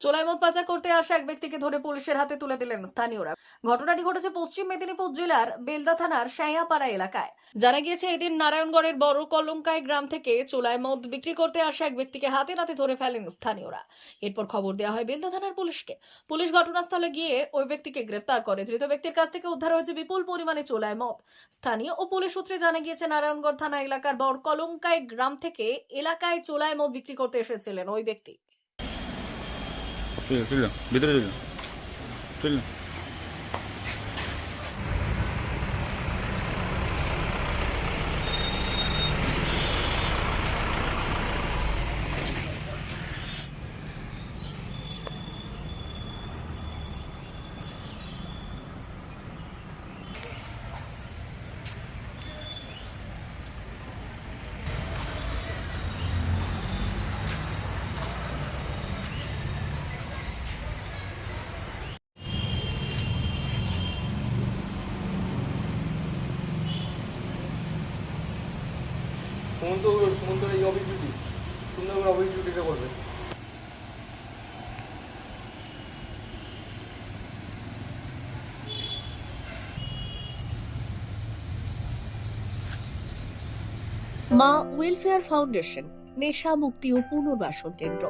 চোলাই মদ পাচার করতে আসা এক ব্যক্তিকে ধরে পুলিশের হাতে তুলে দিলেন স্থানীয়রা। ঘটনাটি ঘটেছে পশ্চিম মেদিনীপুর জেলার বেলদা থানার সাইয়াপাড়া এলাকায়। জানা গিয়েছে, এদিন নারায়ণগড়ের বড় কলঙ্কায় গ্রাম থেকে চোলাই মদ বিক্রি করতে আসা এক ব্যক্তিকে হাতে নাতে ধরে ফেলেন স্থানীয়রা। এরপর খবর দেওয়া হয় বেলদা থানার পুলিশকে। পুলিশ ঘটনাস্থলে গিয়ে ওই ব্যক্তিকে গ্রেপ্তার করে। ধৃত ব্যক্তির কাছ থেকে উদ্ধার হয়েছে বিপুল পরিমাণে চোলাই মদ। স্থানীয় ও পুলিশ সূত্রে জানা গিয়েছে, নারায়ণগড় থানা এলাকার বড় কলঙ্কায় গ্রাম থেকে এলাকায় চোলাই মদ বিক্রি করতে এসেছিলেন ওই ব্যক্তি। 찔려 찔려. 미드를 찔려. 찔려. এই করবে। মা ওয়েলফেয়ার ফাউন্ডেশন, নেশা মুক্তি ও পুনর্বাসন কেন্দ্র।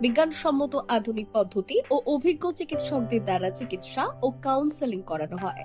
বিজ্ঞানসম্মত আধুনিক পদ্ধতি ও অভিজ্ঞ চিকিৎসকদের দ্বারা চিকিৎসা ও কাউন্সেলিং করানো হয়।